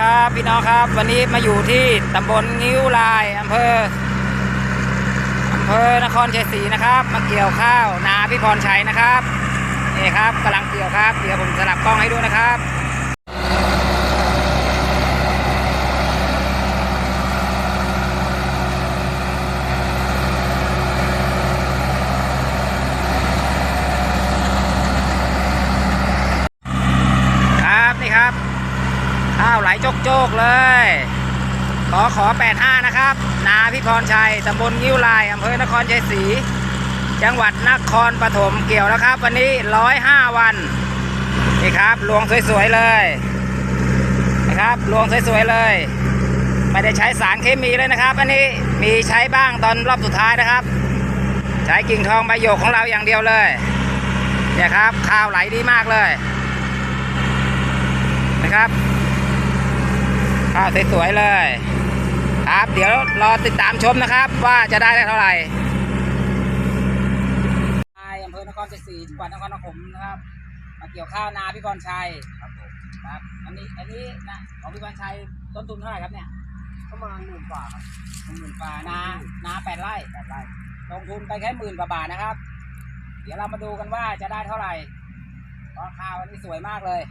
ครับพี่น้องครับ วันนี้มาอยู่ที่ตำบลงิ้วลายอำเภออำเภอนครชัยศรีนะครับ มาเกี่ยวข้าวนาพี่พรชัยนะครับนี่ครับกำลังเกี่ยวครับเดี๋ยวผมสลับกล้องให้ดูนะครับนี่ครับ ข้าว ไหลโจกๆเลย ขอขอ 85 นะครับ นาพี่พรชัยตำบลงิ้วลายอำเภอนครชัยศรี จังหวัดนครปฐมเกี่ยวแล้วครับ วันนี้ 105 วัน นี่ครับลวงสวยๆเลยนะครับลวงสวยๆเลย ไม่ได้ใช้สารเคมีเลยนะครับ อันนี้มีใช้บ้างตอนรอบสุดท้ายนะครับ ใช้กิ่งทองใบหยกของเราอย่างเดียวเลยเนี่ยครับข้าวไหลดีมากเลยนะครับ ข้าวสวยๆเลย ครับ เดี๋ยวรอติดตามชมนะครับ ว่าจะได้เท่าไหร่นายอำเภอนครชัยศรีจังหวัดนครปฐมนะครับ มาเกี่ยวข้าวนาพี่พรชัยครับผมครับอันนี้อันนี้นะของพี่พรชัยต้นทุนเท่าไหร่ครับเนี่ยประมาณหมื่นกว่าครับหมื่นกว่านานาแปดไร่แปดไร่ลงทุนไปแค่หมื่นกว่าบาทนะครับ เดี๋ยวเรามาดูกันว่าจะได้เท่าไหร่เพราะข้าวอันนี้สวยมากเลย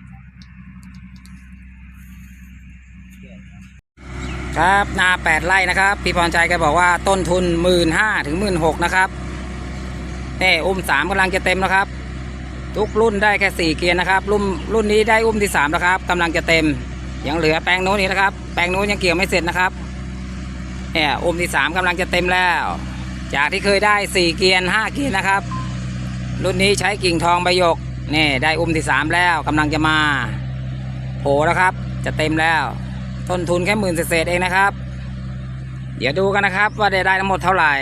ครับนาแปดไร่นะครับ พี่พรชัยแกบอกว่าต้นทุนหมื่นห้าถึงหมื่นหกนะครับนี่อุ้มสามกำลังจะเต็มแล้วครับ ทุกรุ่นได้แค่สี่เกียร์นะครับ รุ่นรุ่นนี้ได้อุ้มที่สามแล้วครับกำลังจะเต็ม ยังเหลือแปลงโน้นนี่นะครับ แปลงโน้นยังเกี่ยวไม่เสร็จนะครับเนี่ยอุ้มที่สามกำลังจะเต็มแล้ว จากที่เคยได้สี่เกียร์ห้าเกียร์นะครับ รุ่นนี้ใช้กิ่งทองใบหยกนี่ได้อุ้มที่สามแล้วกำลังจะมาโผล่แล้วครับ จะเต็มแล้ว ต้นทุนแค่หมื่นเศษเองนะครับ เดี๋ยวดูกันนะครับว่าได้ได้ทั้งหมดเท่าไหร่